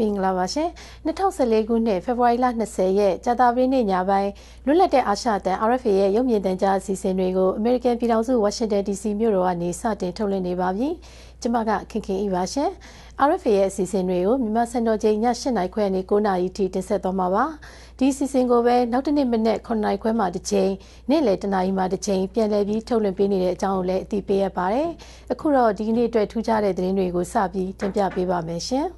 မင်္ဂလာပါရှင်2014ခုနှစ်ဖေဖော်ဝါရီလ20ရက်ကြာသပတေးနေ့ညပိုင်းလွတ်လပ်တဲ့အာရှတန် RFA ရဲ့ရုပ်မြင်သံကြားအစီအစဉ်တွေကို American ပြည်ထောင်စု Washington DC မြို့တော်ကနေစတင်ထုတ်လွှင့်နေပါပြီကျွန်မကခင်ခင်ဤပါရှင် RFA ရဲ့အစီအစဉ်တွေကိုမြန်မာစံတော်ချိန်ည7:00နာရီခွဲနေ9:00နာရီထိတင်ဆက်သွားမှာပါဒီအစီအစဉ်ကိုပဲနောက်တစ်နေ့မနေ့9:00နာရီခွဲမှတစ်ချိန်နေ့လယ်10:00နာရီမှတစ်ချိန်ပြန်လည်ပြီးထုတ်လွှင့်ပေးနေတဲ့အကြောင်းကိုလည်းအသိပေးရပါတယ်အခုတော့ဒီကနေ့အတွက်ထူးခြားတဲ့သတင်းတွေကိုစပြီးတင်ပြပေးပါမယ်ရှင်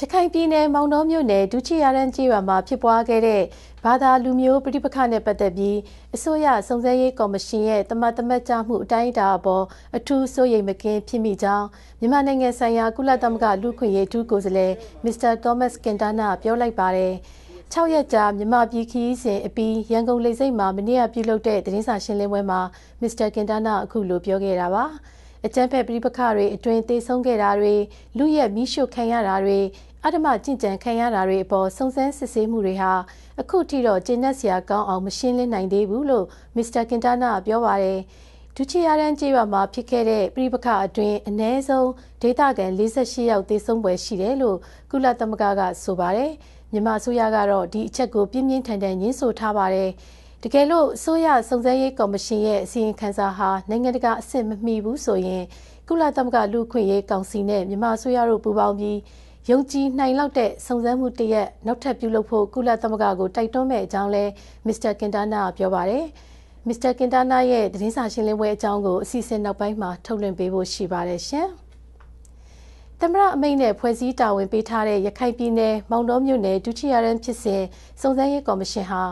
ရခိုင်ပြည်နယ်မောင်တော်မြို့နယ်ဒုချီရန်ကြီးရွာမှာဖြစ်ပွားခဲ့တဲ့ဘာသာလူမျိုးပြိပခနဲ့ပတ်သက်ပြီးအစိုးရစုံစမ်းရေးကော်မရှင်ရဲ့တမတ်တမတ်ကြမှုအတိုင်းအတာအပေါ်အထူးစိုးရိမ်မကင်းဖြစ်မိကြောင်းမြန်မာနိုင်ငံဆိုင်ရာကုလသမဂ္ဂလူ့ခွင့်ရေးထူးကိုယ်စားလှယ်မစ္စတာသောမတ်ကင်တာနာပြောလိုက်ပါတယ်6ရက်ကြာမြန်မာပြည်ခီးစဉ်အပြီးရန်ကုန်လေဆိပ်မှာမနေ့ကပြုလုပ်တဲ့သတင်းစာရှင်းလင်းပွဲမှာမစ္စတာကင်တာနာအခုလိုပြောခဲ့တာပါ အကြမ်းဖက်ပြည်ပခတွေအတွင်သေဆုံးခဲ့တာတွေလူရက်မိရှုခံရတာတွေအဓမ္မကြင်ကြံခံရတာတွေအပေါ်စုံစမ်းစစ်ဆေးမှုတွေဟာအခုထိတော့ကျဉ်းတ်စရာကောင်းအောင်မရှင်းလင်းနိုင်သေးဘူးလို့မစ္စတာကင်တာနာပြောပါတယ်ဒုချီယာရန်ကျေးရွာမှာဖြစ်ခဲ့တဲ့ပြည်ပခအတွင်းအ ਨੇ ဆုံးဒေသခံ48ယောက်သေဆုံးပွဲရှိတယ်လို့ကုလသမဂ္ဂကဆိုပါတယ်မြန်မာအစိုးရကတော့ဒီအချက်ကိုပြင်းပြင်းထန်ထန်ညှင်းဆိုထားပါတယ် တကယ်လို့အစိုးရစုံစမ်းရေးကော်မရှင်ရဲ့အစီရင်ခံစာဟာနိုင်ငံတကာအဆင့်မမီဘူးဆိုရင်ကုလသမဂ္ဂလူ့ခွင့်ရေးကောင်စီနဲ့မြန်မာအစိုးရတို့ပူးပေါင်းပြီးယုံကြည်နိုင်လောက်တဲ့စုံစမ်းမှုတရက်နောက်ထပ်ပြုလုပ်ဖို့ကုလသမဂ္ဂကိုတိုက်တွန်းမဲ့အကြောင်းလဲမစ္စတာကင်တာနာပြောပါတယ်မစ္စတာကင်တာနာရဲ့သတင်းစာရှင်းလင်းပွဲအကြောင်းကိုအစီအစဉ်နောက်ပိုင်းမှာထုတ်လွှင့်ပေးဖို့ရှိပါတယ်ရှင်သမရအမိန့်နဲ့ဖွဲ့စည်းတာဝန်ပေးထားတဲ့ရခိုင်ပြည်နယ်မောင်တော်မြို့နယ်ဒုတိယရန်ဖြစ်စဉ်စုံစမ်းရေးကော်မရှင်ဟာ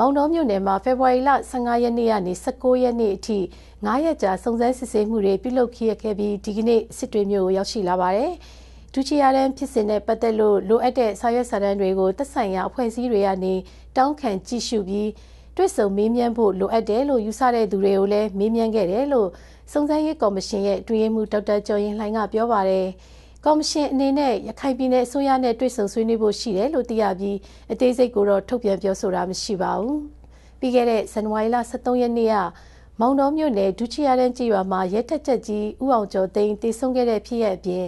မောင်တော်မြို့နယ်မှာဖေဖော်ဝါရီလ15ရက်နေ့ကနေ19ရက်နေ့အထိ9ရက်ကြာစုံစမ်းစစ်ဆေးမှုတွေပြုလုပ်ခဲ့ပြီးဒီကနေ့စစ်တွေမြို့ကိုရောက်ရှိလာပါတယ်။ဒုချီယာတန်းဖြစ်စဉ်နဲ့ပတ်သက်လို့လိုအပ်တဲ့စာရွက်စာတမ်းတွေကိုသက်ဆိုင်ရာအဖွဲ့အစည်းတွေကနေတောင်းခံကြည့်ရှုပြီးတွေ့ဆုံမေးမြန်းဖို့လိုအပ်တယ်လို့ယူဆတဲ့သူတွေကိုလည်းမေးမြန်းခဲ့တယ်လို့စုံစမ်းရေးကော်မရှင်ရဲ့အတွင်းရေးမှူးဒေါက်တာကျော်ရင်လှိုင်ကပြောပါတယ်။ ကော်မရှင်အနေနဲ့ရခိုင်ပြည်နယ်အစိုးရနဲ့တွေ့ဆုံဆွေးနွေးဖို့ရှိတယ်လို့သိရပြီးအသေးစိတ်ကိုတော့ထုတ်ပြန်ပြောဆိုတာမရှိပါဘူး။ပြီးခဲ့တဲ့ဇန်နဝါရီလ23ရက်နေ့ကမောင်တော်မြို့နယ်ဒုချီယာတန်းကြီးရွာမှာရဲတက်ချက်ကြီးဥအောင်ကျော်သိန်းတည်ဆုံခဲ့တဲ့ဖြစ်ရပ်အပြင်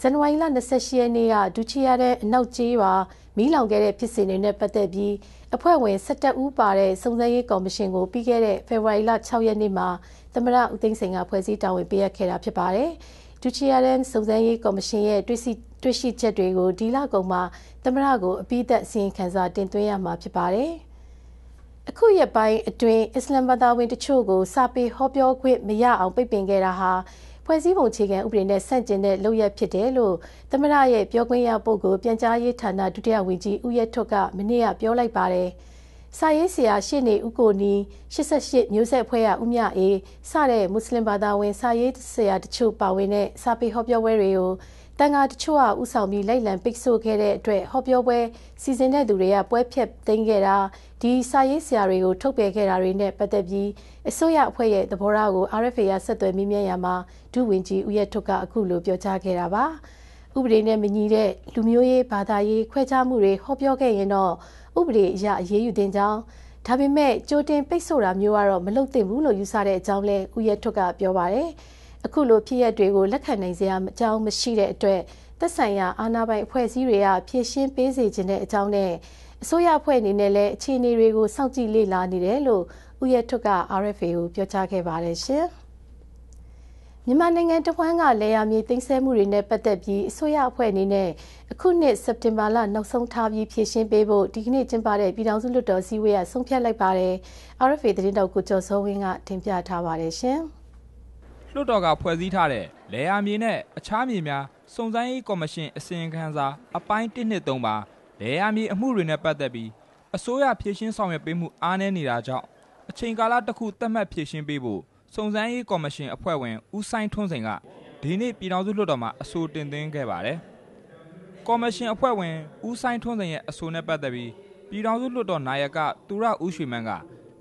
ဇန်နဝါရီလ28ရက်နေ့ကဒူချီယာတဲ့အနောက်ကျေးရွာမီးလောင်ခဲ့တဲ့ဖြစ်စဉ်တွေနဲ့ပတ်သက်ပြီးအဖွဲ့ဝင်17ဦးပါတဲ့စုံစမ်းရေးကော်မရှင်ကိုပြီးခဲ့တဲ့ဖေဖော်ဝါရီလ6ရက်နေ့မှာသမရဦးသိန်းစိန်ကဖွဲ့စည်းတာဝန်ပေးအပ်ခဲ့တာဖြစ်ပါတယ်။ ဒူချီယာတဲ့စုံစမ်းရေးကော်မရှင်ရဲ့တွေ့ရှိတွေ့ရှိချက်တွေကိုဒီလကုန်မှာသမရကိုအပိသက်စီရင်ခံစာတင်သွင်းရမှာဖြစ်ပါတယ်။အခုရက်ပိုင်းအတွင်းအစ္စလမ်ဘာသာဝင်တချို့ကိုစာပေဟောပြောခွင့်မရအောင်ပိတ်ပင်ခဲ့တာဟာဖွဲ့စည်းပုံအခြေခံဥပဒေနဲ့ဆန့်ကျင်တဲ့လုပ်ရက်ဖြစ်တယ်လို့သမရရဲ့ပြောခွင့်ရပုဂ္ဂိုလ်ပြန်ကြားရေးဌာနဒုတိယဝန်ကြီးဦးရဲထွတ်ကမနေ့ကပြောလိုက်ပါတယ်။ စာရေးဆရာရှစ်နေဦးကိုနီ88မျိုးဆက်ဖွဲ့ရဦးမြအေးစတဲ့မွတ်စလင်ဘာသာဝင်စာရေးဆရာတချို့ပါဝင်တဲ့စာပေဟောပြောပွဲတွေကိုတန်ဃာတချို့ကဥဆောင်ပြီးလိုက်လံပိတ်ဆို့ခဲ့တဲ့အတွက်ဟောပြောပွဲစီစဉ်တဲ့သူတွေကပွဲဖြတ်သိမ်းခဲ့တာဒီစာရေးဆရာတွေကိုထုတ်ပယ်ခဲ့တာတွေနဲ့ပတ်သက်ပြီးအစိုးရအဖွဲ့ရဲ့သဘောထားကို RFA ရဆက်သွယ်မိမြန်းရမှာဒုဝန်ကြီးဦးရထွတ်ကအခုလိုပြောကြားခဲ့တာပါဥပဒေနဲ့မညီတဲ့လူမျိုးရေးဘာသာရေးခွဲခြားမှုတွေဟောပြောခဲ့ရင်တော့ ဥပဒေအရအရေးယူတင်ကြောင်းဒါပေမဲ့ကြိုတင်ပိတ်ဆို့တာမျိုးကတော့မလုပ်သင့်ဘူးလို့ယူဆတဲ့အကြောင်းလဲဦးရထွတ်ကပြောပါတယ်အခုလိုဖြစ်ရပ်တွေကိုလက်ခံနိုင်စရာအကြောင်းမရှိတဲ့အတွက်သက်ဆိုင်ရာအာဏာပိုင်အဖွဲ့အစည်းတွေကဖြည့်ရှင်းပေးစေခြင်းတဲ့အကြောင်းနဲ့အစိုးရအဖွဲ့အနေနဲ့လည်းအခြေအနေတွေကိုစောင့်ကြည့်လေ့လာနေတယ်လို့ဦးရထွတ်က RFA ကိုပြောကြားခဲ့ပါတယ်ရှင်။ မြန်မာနိုင်ငံတဝန်းကလေယာမြေသိမ်းဆည်းမှုတွေနဲ့ပတ်သက်ပြီးအစိုးရအဖွဲ့အနေနဲ့အခုနှစ်စက်တင်ဘာလနောက်ဆုံးထားပြီးဖြည့်ရှင်းပေးဖို့ဒီကနေ့ကျင်းပတဲ့ပြည်ထောင်စုလွှတ်တော်စည်းဝေးကဆုံးဖြတ်လိုက်ပါတယ်။ RFA သတင်းတောက်ကိုကျော်စောဝင်းကတင်ပြထားပါတယ်ရှင်။လွှတ်တော်ကဖွဲ့စည်းထားတဲ့လေယာမြေနဲ့အခြားမြေများစုံစမ်းရေးကော်မရှင်အစီရင်ခံစာအပိုင်း1နှစ်3ပါလေယာမြေအမှုတွေနဲ့ပတ်သက်ပြီးအစိုးရဖြည့်ရှင်းဆောင်ရွက်ပေးမှုအားနည်းနေတာကြောင့်အချိန်ကာလတစ်ခုသတ်မှတ်ဖြည့်ရှင်းပေးဖို့ စုံစမ်းရေးကော်မရှင်အဖွဲ့ဝင်ဦးဆိုင်ထွန်းစိန်ကဒီနေ့ပြည်ထောင်စုလွှတ်တော်မှာအဆိုတင်သွင်းခဲ့ပါတယ်။ကော်မရှင်အဖွဲ့ဝင်ဦးဆိုင်ထွန်းစိန်ရဲ့အဆိုနဲ့ပတ်သက်ပြီးပြည်ထောင်စုလွှတ်တော်နာယကသူရဦးရွှေမန်းက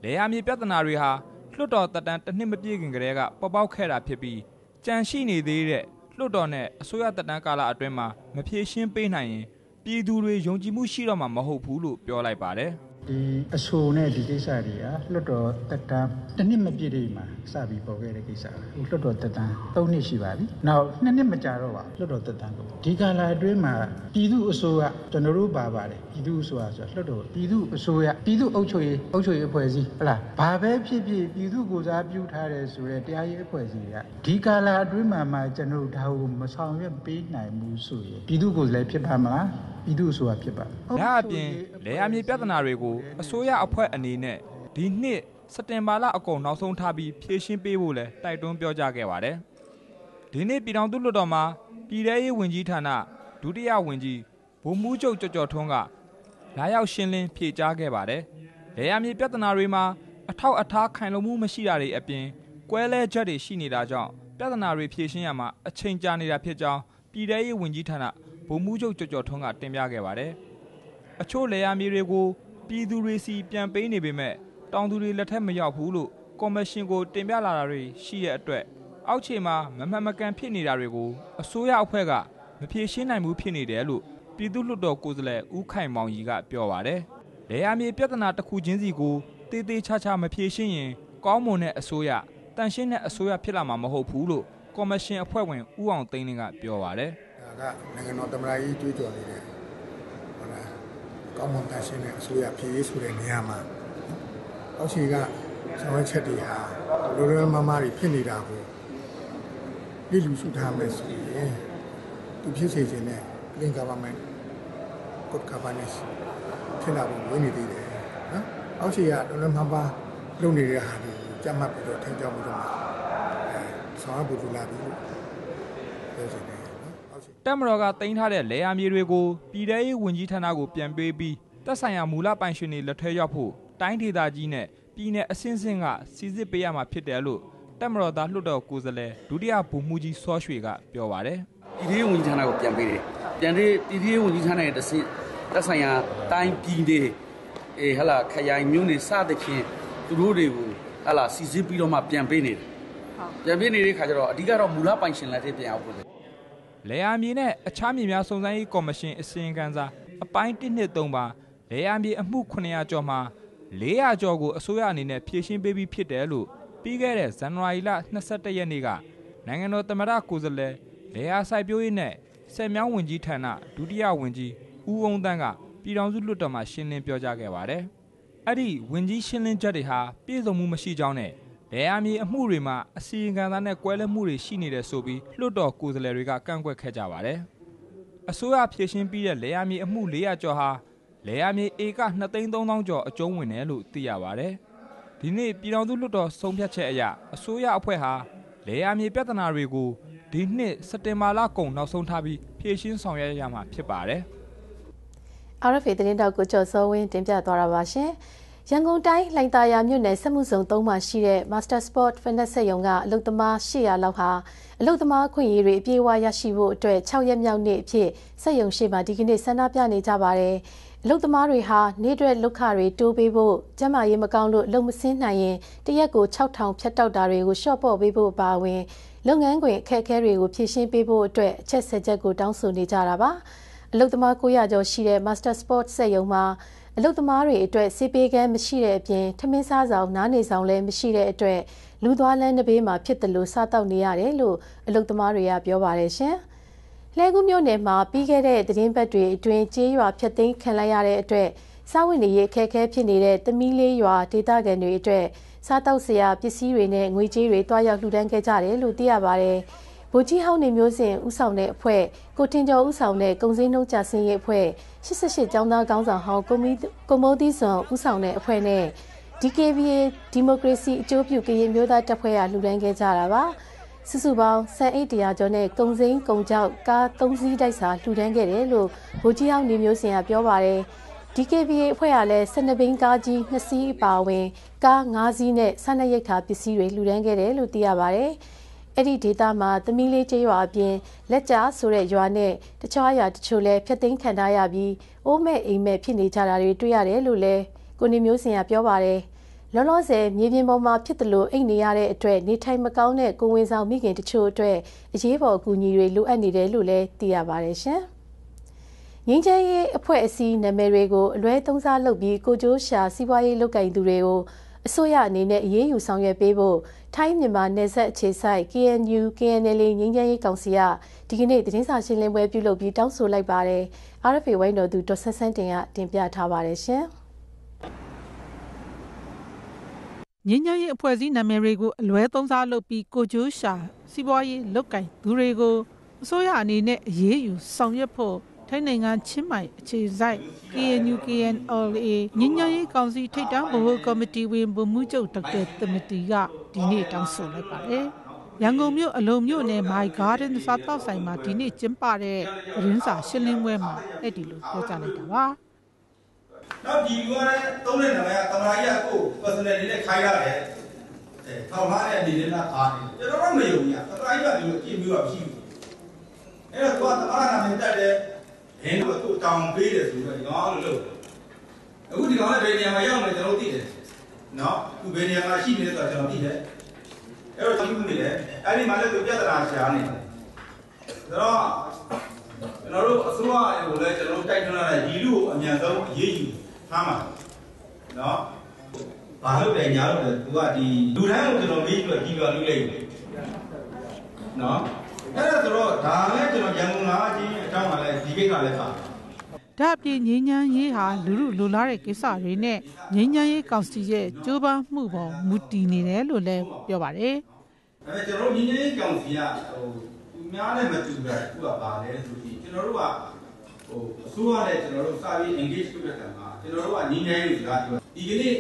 လေယာမြေပြဿနာတွေဟာလွှတ်တော်တက်တန်းတစ်နှစ်မပြည့်ခင်ကတည်းကပေါ်ပေါက်ခဲ့တာဖြစ်ပြီးကြန့်ရှိနေသေးတဲ့လွှတ်တော်နဲ့အစိုးရတက်တန်းကာလအတွင်းမှာမဖြေရှင်းပေးနိုင်ရင်ပြည်သူတွေယုံကြည်မှုရှိတော့မှာမဟုတ်ဘူးလို့ပြောလိုက်ပါတယ် ဒီအဆိုနဲ့ဒီကိစ္စတွေကလွတ်တော်တက်တန်းတစ်နှစ်မပြည့်တဲ့မှာစပြီးပေါ်ခဲ့တဲ့ကိစ္စပဲ။လွတ်တော်တက်တန်း၃နှစ်ရှိပါပြီ။နောက်နှစ်နှစ်မကြာတော့ပါလွတ်တော်တက်တန်းကိုဒီကာလအတွင်းမှာပြည်သူအစိုးရကျွန်တော်တို့ပါပါတယ်ပြည်သူအစိုးရဆိုလွတ်တော်ပြည်သူအစိုးရပြည်သူအုပ်ချုပ်ရေးအုပ်ချုပ်ရေးအဖွဲ့အစည်းဟလားဘာပဲဖြစ်ဖြစ်ပြည်သူကိုစားပြုထားတယ်ဆိုတဲ့တရားရေးအဖွဲ့အစည်းကဒီကာလအတွင်းမှာမှကျွန်တော်တို့ဒါကိုမဆောင်ရွက်ပေးနိုင်ဘူးဆိုရင်ပြည်သူကိုလည်းဖြစ်ပါမလား ပြည်သူ့အစိုးရဖြစ်ပါဒါအပြင်လေယာမြေပြဿနာတွေကိုအစိုးရအဖွဲ့အနေနဲ့ဒီနှစ်စက်တင်ဘာလအကုန်နောက်ဆုံးထားပြီးဖြေရှင်းပေးဖို့လဲတိုက်တွန်းပြောကြားခဲ့ပါတယ်ဒီနေ့ပြည်ထောင်စုလွှတ်တော်မှာပြည်ထရေးဝန်ကြီးဌာနဒုတိယဝန်ကြီးဗိုလ်မှူးချုပ်ကြော်ကြော်ထွန်းကလာရောက်ရှင်းလင်းဖြေကြားခဲ့ပါတယ်လေယာမြေပြဿနာတွေမှာအထောက်အထားခိုင်လုံမှုမရှိတာတွေအပြင်ကွဲလဲချက်တွေရှိနေတာကြောင့်ပြဿနာတွေဖြေရှင်းရမှာအချိန်ကြာနေတာဖြစ်ကြောင်းပြည်ထရေးဝန်ကြီးဌာန ဗိုလ်မှူးချုပ်ကြော်ကြော်ထွန်းကတင်ပြခဲ့ပါတယ်။အချို့လေယာမြေတွေကိုပြည်သူတွေစီပြန်ပေးနေပေမဲ့တောင်သူတွေလက်ထက်မရောက်ဘူးလို့ကော်မရှင်ကိုတင်ပြလာတာတွေရှိတဲ့အတွက်အောက်ခြေမှာမမှန်မကန်ဖြစ်နေတာတွေကိုအစိုးရအဖွဲ့ကမဖြေရှင်းနိုင်ဘူးဖြစ်နေတယ်လို့ပြည်သူ့လွှတ်တော်ကိုယ်စားလှယ်ဦးခိုင်မောင်ကြီးကပြောပါတယ်။လေယာမြေပြဿနာတစ်ခုချင်းစီကိုတေးသေးချာချာမဖြေရှင်းရင်ကောင်းမွန်တဲ့အစိုးရတန်ရှင်းတဲ့အစိုးရဖြစ်လာမှာမဟုတ်ဘူးလို့ကော်မရှင်အဖွဲ့ဝင်ဦးအောင်သိန်းကပြောပါတယ်။ ကနိုင်ငံတော်သမ္မတကြီးကြွေးကြော်နေတဲ့ဟုတ်လားကောင်းမွန်တန်ရှင်းတဲ့အစိုးရဖြစ်ရေးဆိုတဲ့နေရာမှာအောက်ခြေကဆောင်ရွက်ချက်တွေဟာလိုလိုမမတွေဖြစ်နေတာကိုလိလူစုထားမယ်ဆိုရင်သူဖြစ်စေခြင်းနဲ့ clean government good governance ဖြစ်လာဖို့ဝင်နေသေးတယ်နော်အောက်ခြေကလိုလိုမမလုပ်နေတဲ့ဟာတွေကြက်မှတ်ပြီးတော့ထိန်းကျောင်းပြီးတော့အဲဆောင်ရွက်ဖို့လိုလာပြီလို့ပြောချင်တယ် တက်မတော်ကတင်ထားတဲ့လေယာမြေတွေကိုပြည်ထရေးဝန်ကြီးဌာနကိုပြန်ပေးပြီးတက်ဆိုင်ရာမူလပိုင်ရှင်တွေလက်ထဲရောက်ဖို့တိုင်းဒေသကြီးနဲ့ပြည်내အစင်းစင်းကစီစစ်ပေးရမှာဖြစ်တယ်လို့တက်မတော်သားလွှတ်တော်ကိုယ်စားလှယ်ဒုတိယဗိုလ်မှူးကြီးစောရွှေကပြောပါတယ်ပြည်ထရေးဝန်ကြီးဌာနကိုပြန်ပေးတယ်ပြန်ပြီးပြည်ထရေးဝန်ကြီးဌာနရဲ့တစတက်ဆိုင်ရာတိုင်းပြည်တွေအေးဟလာခရိုင်မျိုးနေစသဖြင့်သူတို့တွေကိုဟလာစီစစ်ပြီးတော့မှပြန်ပေးနေတယ်ပြန်ပေးနေတဲ့ခါကျတော့အဓိကတော့မူလပိုင်ရှင်လက်ထဲပြန်အောင်ပို့ လေယာမြေနဲ့အခြားမြေများစုံစမ်းရေးကော်မရှင်အစီရင်ခံစာအပိုင်း1နှစ်3ပါလေယာမြေအမှု900ကျော်မှာ400ကျော်ကိုအစိုးရအနေနဲ့ဖြည့်ရှင်းပေးပြီးဖြစ်တယ်လို့ပြီးခဲ့တဲ့ဇန်နဝါရီလ22ရက်နေ့ကနိုင်ငံတော်သမ္မတကိုယ်စားလှယ်လေယာစိုက်ပျိုးရေးနဲ့ဆယ်မြောင်းဝင်ကြီးဌာနဒုတိယဝင်ကြီးဦးအောင်တန်းကပြည်ထောင်စုလွှတ်တော်မှာရှင်းလင်းပြောကြားခဲ့ပါတယ်။အဲ့ဒီဝင်ကြီးရှင်းလင်းချက်တွေဟာပြည့်စုံမှုမရှိကြောင်းနဲ့ လေယာမြေအမှုတွေမှာအစီရင်ခံစာနဲ့ကွဲလွဲမှုတွေရှိနေတယ်ဆိုပြီးလွှတ်တော်ကိုယ်စားလှယ်တွေကကန့်ကွက်ခဲ့ကြပါတယ်။အစိုးရဖြည့်ရှင်းပြီးတဲ့လေယာမြေအမှု400ကျော်ဟာလေယာမြေဧက2,300ကျော်အကျုံးဝင်တယ်လို့သိရပါတယ်။ဒီနေ့ပြည်ထောင်စုလွှတ်တော်ဆုံးဖြတ်ချက်အရအစိုးရအဖွဲ့ဟာလေယာမြေပြဿနာတွေကိုဒီနှစ်စက်တင်ဘာလကုန်နောက်ဆုံးထားပြီးဖြည့်ရှင်းဆောင်ရွက်ရမှာဖြစ်ပါတယ်။ RFA သတင်းတောက်ကိုကျော်စောဝင်းတင်ပြသွားတာပါရှင်။ ရန်ကုန်တိုင်းလှိုင်သာယာမြို့နယ်စက်မှုဇုံ၃မှာရှိတဲ့ Master Sport Fitness စက်ရုံကအလုပ်သမား800လောက်ဟာအလုပ်သမားခွင့်ရေးတွေအပြည့်အဝရရှိဖို့အတွက်6ရက်မြောက်နေ့အဖြစ်စက်ရုံရှိမှဒီကနေ့ဆန္ဒပြနေကြပါတယ်။အလုပ်သမားတွေဟာနေ့တွက်လုခတွေတိုးပေးဖို့ကျန်းမာရေးမကောင်းလို့လုံမစင်းနိုင်ရင်တရက်ကို6000ဖြတ်တောက်တာတွေကိုရှော့ပေါ့ပေးဖို့ပါဝင်လုပ်ငန်းခွင်အခက်အခဲတွေကိုဖြည့်ရှင်းပေးဖို့အတွက်အချက်ဆက်ချက်ကိုတောင်းဆိုနေကြတာပါ။အလုပ်သမား900ကျော်ရှိတဲ့ Master Sport စက်ရုံမှာ အလုပ်သမားတွေအတွက်စေပေးကမ်းမရှိတဲ့အပြင်ထမင်းစားဆောင်နားနေဆောင်လည်းမရှိတဲ့အတွက်လူသွားလမ်းတစ်ဘေးမှာဖြစ်တယ်လို့စားတောက်နေရတယ်လို့အလုပ်သမားတွေကပြောပါတယ်ရှင်။လှဲကူးမြို့နယ်မှာပြီးခဲ့တဲ့သတင်းပတ်တွေအတွင်းကျေးရွာဖျက်သိမ်းခံလိုက်ရတဲ့အတွက်စားဝင်နေရေးအခက်အခဲဖြစ်နေတဲ့သမီးလေးရွာဒေသခံတွေအတွက်စားတောက်စရာပစ္စည်းတွေနဲ့ငွေကြေးတွေတွားရောက်လှူဒန်းခဲ့ကြတယ်လို့သိရပါတယ်။ ဗိုလ်ကြီးဟောင်းနေမျိုးစဉ်ဦးဆောင်တဲ့အဖွဲ့ကိုတင်ကျော်ဦးဆောင်တဲ့ကုံစင်းနှုတ်ကြဆင်းရေးအဖွဲ့88ကျောင်းသားကောင်းဆောင်ဟောင်းကိုမီကိုမိုးသီးစွန်ဦးဆောင်တဲ့အဖွဲ့နဲ့ DKBA ဒီမိုကရေစီအကျိုးပြုကရင်မျိုးသားတပ်ဖွဲ့ကလှူဒန်းခဲ့ကြတာပါစုစုပေါင်းစံအိတ်တရာကျော်နဲ့ကုံစင်းကုံကြောက်ကား၃စီးတိုက်စာလှူဒန်းခဲ့တယ်လို့ဗိုလ်ကြီးဟောင်းနေမျိုးစဉ်ကပြောပါတယ် DKBA အဖွဲ့ကလည်း12ဘိန်းကားကြီး2စီးအပါအဝင်ကား5စီးနဲ့ဆန္ဒရိတ်ခါပစ္စည်းတွေလှူဒန်းခဲ့တယ်လို့သိရပါတယ်။ အဲ့ဒီဒေသမှာသမီးလေးကျေးရွာအပြင်လက်ကြားဆိုတဲ့ရွာနဲ့တခြားအရာတချို့လည်းဖျက်သိမ်းခံထားရပြီးအိုးမဲ့အိမ်မဲ့ဖြစ်နေကြတာတွေတွေ့ရတယ်လို့လည်းကိုနေမျိုးစင်ကပြောပါတယ်လောလောဆယ်မြေပြင်ပေါ်မှာဖြစ်တယ်လို့အိတ်နေရတဲ့အတွက်နေထိုင်မကောင်းတဲ့ကိုဝင်ဆောင်မိခင်တချို့အတွက်အရေးပေါ်အကူအညီတွေလိုအပ်နေတယ်လို့လည်းသိရပါတယ်ရှင်ငင်းချမ်းရေးအဖွဲ့အစည်းနာမည်တွေကိုအလွဲသုံးစားလုပ်ပြီးကိုကျိုးရှာစီးပွားရေးလုပ်ကင်သူတွေကိုအစိုးရအနေနဲ့အရေးယူဆောင်ရွက်ပေးဖို့ ထိုင်းမြန်မာနယ်စပ်အခြေစိုက် KNU KNL ငင်းချမ်းရေးကောင်စီကဒီကနေ့သတင်းစာရှင်းလင်းပွဲပြုလုပ်ပြီးတောင်းဆိုလိုက်ပါတယ်။ RFA ဝိုင်းတော်သူဒေါ်ဆန်းဆန်းတင်ကတင်ပြထားပါတယ်ရှင်။ငင်းညမ်းရေးအဖွဲ့အစည်းနာမည်တွေကိုအလွဲသုံးစားလုပ်ပြီးကိုကျိုးရှာစီးပွားရေးလုပ်ကင်သူတွေကိုအစိုးရအနေနဲ့အရေးယူဆောင်ရွက်ဖို့ ထိုင်းနိုင်ငံချင်းမိုင်အခြေစိုက် KNU KNLA ညဉ့်ညရေးကောင်စီထိပ်တန်းဗဟိုကော်မတီဝင်ဗိုလ်မှူးချုပ်ဒေါက်တာသမတီကဒီနေ့တောင်းဆိုလိုက်ပါတယ်။ရန်ကုန်မြို့အလုံမြို့နယ် My Garden စားတောက်ဆိုင်မှာဒီနေ့ကျင်းပတဲ့သတင်းစာရှင်းလင်းပွဲမှာအဲ့ဒီလိုပြောကြားလိုက်တာပါ။နောက်ဒီလူကလည်းသုံးတဲ့နာမည်ကတမရာကြီးကကို personal လေးနဲ့ခိုင်းရတယ်။အဲထောက်ထားတဲ့အနေနဲ့လားအားနေကျွန်တော်တို့မယုံဘူး။တမရာကြီးကဒီလိုအကြည့်မျိုးကမရှိဘူး။အဲ့တော့သူကတမရာနာမည်တက်တယ် ဘင်းတို့သူ့တောင်ပေးတယ်ဆိုတော့ဒီကောင်လို့လို့အခုဒီကောင်လည်းဘယ်နေရာမှာရောက်နေကျွန်တော်သိတယ်နော်သူဘယ်နေရာမှာရှိနေလဲဆိုတော့ကျွန်တော်သိတယ်အဲ့တော့သိမှုနေတယ်အဲ့ဒီမှာလည်းသူပြဿနာရှာနေတယ်ဒါတော့ကျွန်တော်တို့အစိုးရကိုလည်းကျွန်တော်တို့တိုက်တွန်းလာတဲ့ဒီလူကိုအမြန်ဆုံးအရေးယူထားမှာနော်ဘာလို့လဲညာလို့လဲသူကဒီလူတိုင်းကိုကျွန်တော်မေးပြီးတော့ဒီလိုလုပ်လိုက်တယ်နော်အဲ့ဒါဆိုတော့ဒါလည်းကျွန်တော်ရန်ကုန်လာခြင်း အကြောင်းကလည်းဒီကိစ္စလည်းပါဒါအပြင်ငင်းညမ်းရေးဟာလူလူလိုလားတဲ့ကိစ္စတွေနဲ့ငင်းညမ်းရေးကောင်စီရဲ့ကြိုးပမ်းမှုပေါ်မူတည်နေတယ်လို့လည်းပြောပါတယ်။ဒါပေမဲ့ကျွန်တော်တို့ငင်းညမ်းရေးကောင်စီကဟိုသူများနဲ့မတူတာသူကပါလဲဆိုပြီးကျွန်တော်တို့ကဟိုအစိုးရနဲ့ကျွန်တော်တို့စာပြီး engage လုပ်တဲ့အခါမှာကျွန်တော်တို့ကငင်းညမ်းရေးစကားပြောဒီကနေ့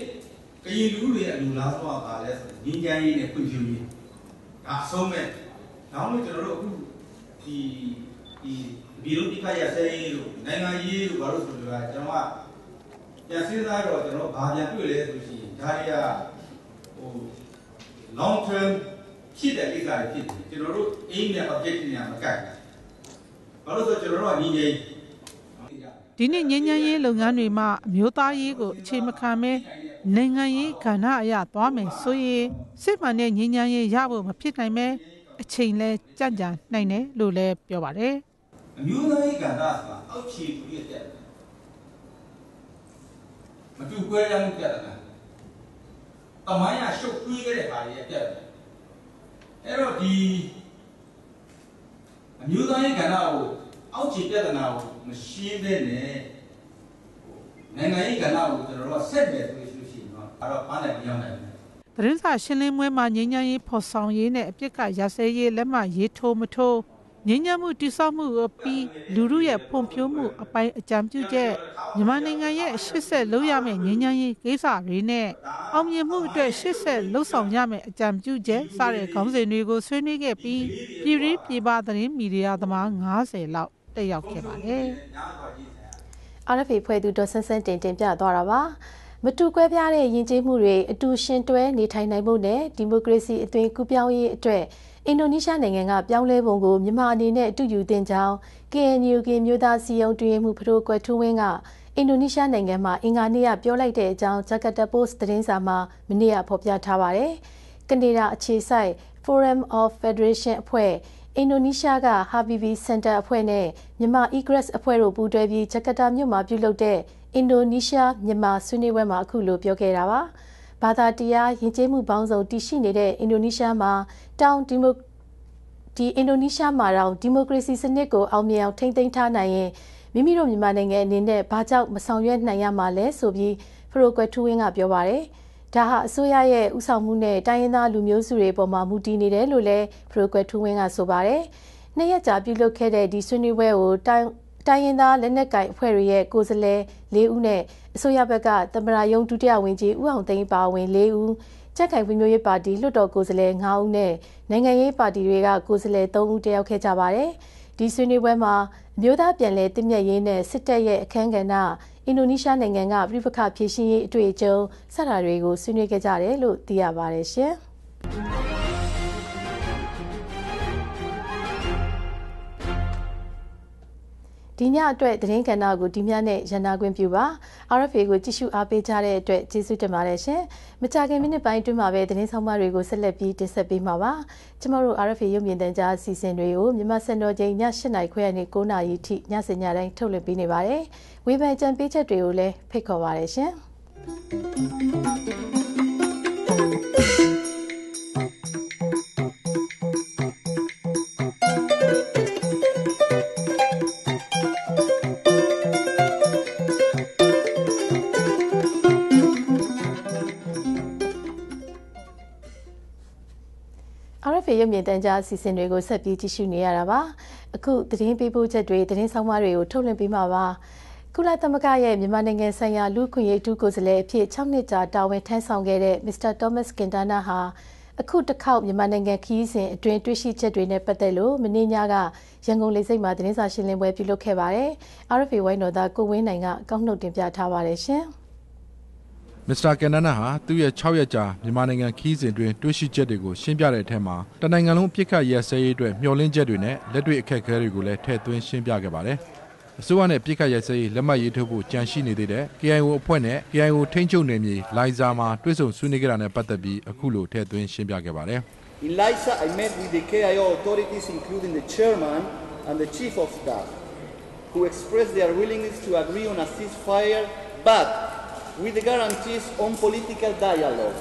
ကရင်လူတွေအလူလားဆိုတော့ပါလဲဆိုငင်းညမ်းရေးနဲ့ဖွံ့ဖြိုးရေးဒါအဆုံးမဲ့နောက်လို့ကျွန်တော်တို့အခုဒီဒီ ဘီလိုတိခရဆဲရေးလို့နိုင်ငံရေးလို့ဘာလို့ဆိုတော့ကျွန်တော်ကပြန်စဉ်းစားတော့ကျွန်တော်ဘာပြန်တွေ့လဲဆိုရှင်ဒါတွေကဟို long term ဖြစ်တဲ့ကိစ္စတွေဖြစ်တယ်ကျွန်တော်တို့ aim နဲ့ objective နဲ့မကိုက်ဘူးဘာလို့ဆိုကျွန်တော်တို့ကညီငယ်ဒီနေ့ငញ្ញမ်းရေးလုပ်ငန်းတွေမှာအမျိုးသားရေးကိုအခြေမခံမဲနိုင်ငံရေးကဏ္ဍအရသွားမယ်ဆိုရင်စစ်မှန်တဲ့ငញ្ញမ်းရေးရဖို့မဖြစ်နိုင်မဲအချိန်လဲကြံ့ကြာနိုင်တယ်လို့လည်းပြောပါတယ် အမျိုးသားရေးကဏ္ဍဆိုတာအောက်ခြေသူရဲ့တက်မတူကွဲရမှုပြတ်တယ်တမိုင်းရရှုပ်ထွေးခဲ့တဲ့ဟာတွေရဲ့ပြတ်တယ်အဲ့တော့ဒီအမျိုးသားရေးကဏ္ဍကိုအောက်ခြေပြဿနာကိုမရှင်းတဲ့နဲ့နိုင်ငံရေးကဏ္ဍကိုကျွန်တော်တို့ကဆက်တယ်ဆိုလို့ရှိရင်တော့အဲ့တော့ပန်းတယ်မရောက်နိုင်ဘူးသတင်းစာရှင်းလင်းပွဲမှာငញ្ញမ်းရေးဖော်ဆောင်ရေးနဲ့အပြစ်ကရစဲရေးလက်မှရေးထိုးမထိုး ငြိမ်းချမ်းမှုတည်ဆောက်မှုကိုပြီးလူမှုရဲ့ဖွံ့ဖြိုးမှုအပိုင်းအကြံပြုချက်မြန်မာနိုင်ငံရဲ့ရှစ်ဆက်လုပ်ရမယ့်ငြိမ်းချမ်းရေးကိစ္စတွေနဲ့အောင်မြင်မှုအတွက်ရှစ်ဆက်လှုပ်ဆောင်ရမယ့်အကြံပြုချက်စတဲ့ခေါင်းစဉ်တွေကိုဆွေးနွေးခဲ့ပြီးပြည်တွင်းပြည်ပသတင်းမီဒီယာသမား90လောက်တက်ရောက်ခဲ့ပါတယ်။ RFA ဖွဲ့သူဒေါ်ဆန်းဆန်းတင်တင်ပြသွားတာပါ။မတူကွဲပြားတဲ့ယဉ်ကျေးမှုတွေအတူရှင်တွဲနေထိုင်နိုင်မှုနဲ့ဒီမိုကရေစီအသွင်ကူးပြောင်းရေးအတွက် အင်ဒိုနီးရှားနိုင်ငံကပြောင်းလဲပုံကိုမြန်မာအနေနဲ့အတူယူတင်ကြောင်း KNU ကမျိုးသားစီယုံတွင်မှုဖရိုကွယ်ထူးဝင်းကအင်ဒိုနီးရှားနိုင်ငံမှာအင်္ဂါနေ့ကပြောလိုက်တဲ့အကြောင်းဂျကာတာပို့စ်သတင်းစာမှာမနေ့ကဖော်ပြထားပါတယ်။ကနေဒါအခြေစိုက် Forum of Federation အဖွဲ့အင်ဒိုနီးရှားက Habibie Center အဖွဲ့နဲ့မြန်မာ Egress အဖွဲ့တို့ပူးတွဲပြီးဂျကာတာမြို့မှာပြုလုပ်တဲ့အင်ဒိုနီးရှားမြန်မာဆွေးနွေးပွဲမှာအခုလိုပြောခဲ့တာပါ။ ဘာသာတရားယဉ်ကျေးမှုပေါင်းစုံတည်ရှိနေတဲ့အင်ဒိုနီးရှားမှာတောင်ဒီမိုဒီအင်ဒိုနီးရှားမှာတော့ဒီမိုကရေစီစနစ်ကိုအောင်မြင်အောင်ထိန်းသိမ်းထားနိုင်ရင်မိမိတို့မြန်မာနိုင်ငံအနေနဲ့ဘာကြောင့်မဆောင်ရွက်နိုင်ရမှာလဲဆိုပြီးဖရိုကွယ်ထူဝင်းကပြောပါတယ်။ဒါဟာအစိုးရရဲ့ဥဆောင်မှုနဲ့တိုင်းရင်းသားလူမျိုးစုတွေပေါ်မှာမူတည်နေတယ်လို့လည်းဖရိုကွယ်ထူဝင်းကဆိုပါတယ်။နှစ်ရက်ကြာပြုလုပ်ခဲ့တဲ့ဒီဆွေးနွေးပွဲကိုတိုင်း တိုင်းရင်းသားလက်နက်ကိုင်အဖွဲ့တွေရဲ့ကိုယ်စားလှယ်၄ဦးနဲ့အစိုးရဘက်ကသမရာယုံဒုတိယဝန်ကြီးဦးအောင်သိန်းပါဝင်၄ဦးကြက်ခိုင်ဝင်းမျိုးရေးပါတီလွှတ်တော်ကိုယ်စားလှယ်9ဦးနဲ့နိုင်ငံရေးပါတီတွေကကိုယ်စားလှယ်3ဦးတက်ရောက်ခဲ့ကြပါတယ်။ဒီဆွေးနွေးပွဲမှာအမျိုးသားပြန်လည်တည်မြဲရေးနဲ့စစ်တပ်ရဲ့အခမ်းကဏ္ဍအင်ဒိုနီးရှားနိုင်ငံကပြည်ပခဖြည့်ရှင်ရေးအတွေ့အကြုံစတာတွေကိုဆွေးနွေးခဲ့ကြတယ်လို့သိရပါတယ်ရှင်။ ဒဒီညအတွက်သတင်းကဏ္ဍကိုဒီမြနဲ့ရန်နာခွင့်ပြုပါ RFA ကိုကြည့်ရှုအားပေးကြတဲ့အတွက်ကျေးဇူးတင်ပါတယ်ရှင်မကြခင်မိနစ်ပိုင်းအတွင်းမှာပဲသတင်းဆောင်မတွေကိုဆက်လက်ပြီးတင်ဆက်ပေးမှာပါကျမတို့ RFA ရုပ်မြင်သံကြားအစီအစဉ်တွေကိုမြန်မာစံတော်ချိန်ည8:00နာရီခွဲကနေ9:00နာရီထိညစညတိုင်းထုတ်လွှင့်ပေးနေပါတယ်ဝေဖန်ကြံပေးချက်တွေကိုလည်းဖိတ်ခေါ်ပါရရှင် ရုပ်မြင်သံကြားအစီအစဉ်တွေကိုဆက်ပြီးကြည့်ရှုနေရတာပါအခုသတင်းပေးပို့ချက်တွေသတင်းဆောင်မတွေကိုထုတ်လွှင့်ပေးမှာပါကုလသမဂ္ဂရဲ့မြန်မာနိုင်ငံဆိုင်ရာလူ့ခွင့်ရေးအထူးကိုယ်စားလှယ်အဖြစ်6နှစ်ကြာတာဝန်ထမ်းဆောင်ခဲ့တဲ့ Mr. Thomas Quintana ဟာအခုတစ်ခေါက်မြန်မာနိုင်ငံခီးစဉ်အတွင်းတွေ့ရှိချက်တွေနဲ့ပတ်သက်လို့မင်းညကရန်ကုန်လေဆိပ်မှာသတင်းစာရှင်းလင်းပွဲပြုလုပ်ခဲ့ပါတယ်။ RFA ဝိုင်းတော်သားကိုဝင်းနိုင်ကကောက်နှုတ်တင်ပြထားပါတယ်ရှင်။ မစ္စတာကန်နနာဟာသူ့ရဲ့6ရက်ကြာမြန်မာနိုင်ငံခီးစဉ်တွင်တွေ့ရှိချက်တွေကိုရှင်းပြတဲ့အထက်မှာတနိုင်ငံလုံးပြစ်ခတ်ရက်စဲရေးအတွက်မျှော်လင့်ချက်တွေနဲ့လက်တွေ့အခက်အခဲတွေကိုလည်းထည့်သွင်းရှင်းပြခဲ့ပါတယ်။အစိုးရနဲ့ပြစ်ခတ်ရက်စဲရေးလက်မှတ်ရေးထိုးဖို့ကြံရှိနေသေးတဲ့ KIO အဖွဲ့နဲ့ KIO ထိန်းချုပ်နယ်မြေလိုင်ဇာမှာတွေ့ဆုံဆွေးနွေးကြတာနဲ့ပတ်သက်ပြီးအခုလိုထည့်သွင်းရှင်းပြခဲ့ပါတယ်။ In Liza I met with the KIO authorities including the chairman and the chief of staff who expressed their willingness to agree on a ceasefire but with the guarantees on political dialogue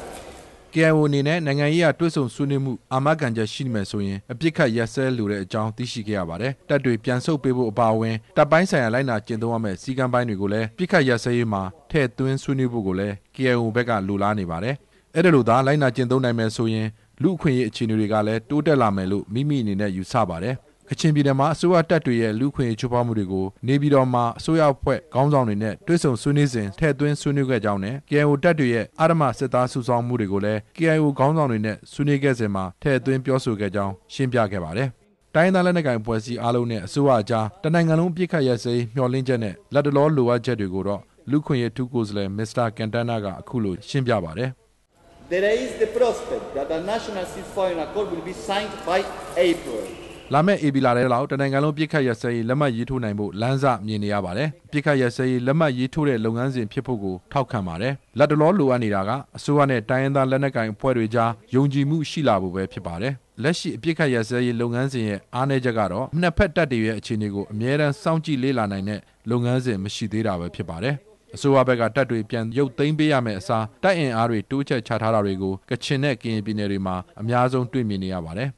KIO အနေနဲ့နိုင်ငံရေးအတွေ့ဆုံဆွေးနွေးမှုအာမခံချက်ရှိနေမယ်ဆိုရင်အပြစ်ခတ်ရက်စဲလိုတဲ့အကြောင်းသိရှိခဲ့ရပါတယ်။တပ်တွေပြန်ဆုတ်ပေးဖို့အပါအဝင်တပ်ပိုင်းဆိုင်ရာလိုက်နာကျင့်သုံးရမယ့်စီကံပိုင်းတွေကိုလည်းပြစ်ခတ်ရက်စဲရေးမှာထည့်သွင်းဆွေးနွေးဖို့ကိုလည်း KIO ဘက်ကလိုလားနေပါတယ်။အဲ့ဒါလိုသာလိုက်နာကျင့်သုံးနိုင်မယ်ဆိုရင်လူအခွင့်အရေးအခြေအနေတွေကလည်းတိုးတက်လာမယ်လို့မိမိအနေနဲ့ယူဆပါတယ်။ ကချင်ပြည်နယ်မှာအစိုးရတပ်တွေရဲ့လူခွင့်ချိုးဖောက်မှုတွေကိုနေပြည်တော်မှာအစိုးရအဖွဲ့ခေါင်းဆောင်တွေနဲ့တွေ့ဆုံဆွေးနွေးစဉ်ထည့်သွင်းဆွေးနွေးခဲ့ကြောင်းနဲ့ KIO တပ်တွေရဲ့အာရမစစ်သားစုဆောင်းမှုတွေကိုလည်း KIO ခေါင်းဆောင်တွေနဲ့ဆွေးနွေးခဲ့စဉ်မှာထည့်သွင်းပြောဆိုခဲ့ကြောင်းရှင်းပြခဲ့ပါတယ်။တိုင်းသားလက်နက်ကိုင်ဖွဲ့စည်းအားလုံးနဲ့အစိုးရအကြားတနိုင်ငံလုံးပြစ်ခတ်ရစေးမျှော်လင့်ချက်နဲ့လက်တလောလိုအပ်ချက်တွေကိုတော့လူခွင့်ရထူးကိုယ်စားလှယ်မစ္စတာကန်တနာကအခုလိုရှင်းပြပါတယ်။ There is the prospect that a national ceasefire accord will be signed by April. လာမယ့် AB လာတဲ့လောက် တနိုင်ငံလုံးပြစ်ခတ်ရစဲရေး လက်မှတ်ရေးထိုးနိုင်ဖို့ လမ်းစမြင်နေရပါတယ်။ပြစ်ခတ်ရစဲရေး လက်မှတ်ရေးထိုးတဲ့ လုပ်ငန်းစဉ်ဖြစ်ဖို့ကို ထောက်ခံပါတယ်။လက်တလော လိုအပ်နေတာက အစိုးရနဲ့ တိုင်းရင်းသား လက်နက်ကိုင်အဖွဲ့တွေကြား ယုံကြည်မှုရှိလာဖို့ပဲ ဖြစ်ပါတယ်။လက်ရှိ အပြစ်ခတ်ရစဲရေး လုပ်ငန်းစဉ်ရဲ့ အားနည်းချက်ကတော့ နှစ်ဖက်တပ်တွေရဲ့ အခြေအနေကို အမြဲတမ်း စောင့်ကြည့်လေ့လာနိုင်တဲ့ လုပ်ငန်းစဉ် မရှိသေးတာပဲ ဖြစ်ပါတယ်။အစိုးရဘက်က တပ်တွေ ပြန်ရုပ်သိမ်းပေးရမယ့်အစား တပ်အင်အားတွေ တိုးချဲ့ချထားတာတွေကို ကချင်နဲ့ ကရင်ပြည်နယ်တွေမှာ အများဆုံး တွေ့မြင်နေရပါတယ်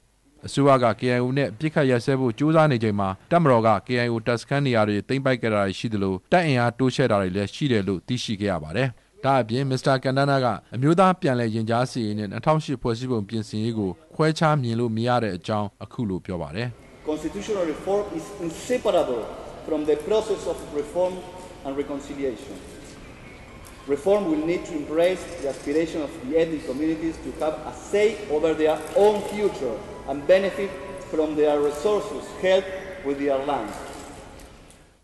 အစိုးရက KIO နဲ့ပြစ်ခတ်ရစဲဖို့ကြိုးစားနေချိန်မှာ တပ်မတော်က KIO တပ်စခန်းနေရာတွေ သိမ်းပိုက်ကြတာရှိသလို တပ်အင်အားတိုးချဲ့တာတွေလည်း ရှိတယ်လို့ သိရှိခဲ့ရပါတယ်။ဒါအပြင် မစ္စတာကန်ဒနာကအမျိုးသားပြန်လည်ရင်ကြားစီရင်နဲ့2008ဖွဲ့စည်းပုံပြင်ဆင်ရေးကို ခွဲခြားမြင်လို့မရတဲ့အကြောင်း အခုလို ပြောပါတယ်။ Constitutional reform is inseparable from the process of reform and reconciliation. Reform will need to embrace the aspiration of the ethnic communities to have a say over their own future and benefit from their resources held with their land.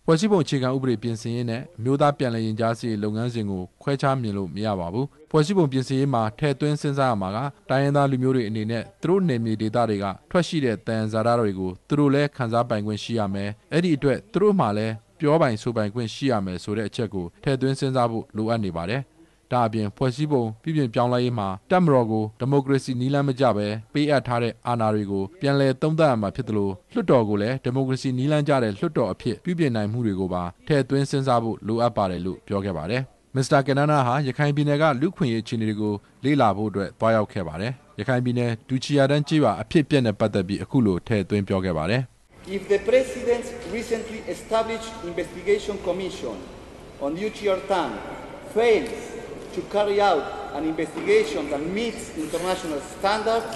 ဖွဲ့စည်းပုံအခြေခံဥပဒေပြင်ဆင်ရေးနဲ့မြို့သားပြန်လည်ရင်ကြားစီလုပ်ငန်းစဉ်ကိုခွဲခြားမြင်လို့မရပါဘူး။ဖွဲ့စည်းပုံပြင်ဆင်ရေးမှာထည့်သွင်းစဉ်းစားရမှာကတိုင်းရင်းသားလူမျိုးတွေအနေနဲ့သူတို့နယ်မြေဒေသတွေကထွက်ရှိတဲ့တန်ဇာတာတွေကိုသူတို့လည်းခန်းစားပိုင်ခွင့်ရှိရမယ်။အဲ့ဒီအတွက်သူတို့မှလည်းပြောပိုင်ဆိုပိုင်ခွင့်ရှိရမယ်ဆိုတဲ့အချက်ကိုထည့်သွင်းစဉ်းစားဖို့လိုအပ်နေပါတယ်။ ဒါအပြင်ဖွဲ့စည်းပုံပြည်ပြင်ပြောင်းလဲရေးမှာတပ်မတော်ကိုဒီမိုကရေစီနည်းလမ်းမကျပဲပေးအပ်ထားတဲ့အာဏာတွေကိုပြန်လည်သုံးသပ်ရမှာဖြစ်တယ်လို့လွှတ်တော်ကိုလည်းဒီမိုကရေစီနည်းလမ်းကျတဲ့လွှတ်တော်အဖြစ်ပြည်ပြင်နိုင်မှုတွေကိုပါထည့်သွင်းစဉ်းစားဖို့လိုအပ်ပါတယ်လို့ပြောခဲ့ပါတယ်မစ္စတာကနနာဟာရခိုင်ပြည်နယ်ကလူခွင့်ရေးအခြေအနေတွေကိုလေ့လာဖို့အတွက်တွားရောက်ခဲ့ပါတယ်ရခိုင်ပြည်နယ်ဒူချီယာတန်းကြေးပါအဖြစ်ပြက်နဲ့ပတ်သက်ပြီးအခုလိုထည့်သွင်းပြောခဲ့ပါတယ် If the president's recently established investigation commission on Uchiartan fails to carry out an investigation that meets international standards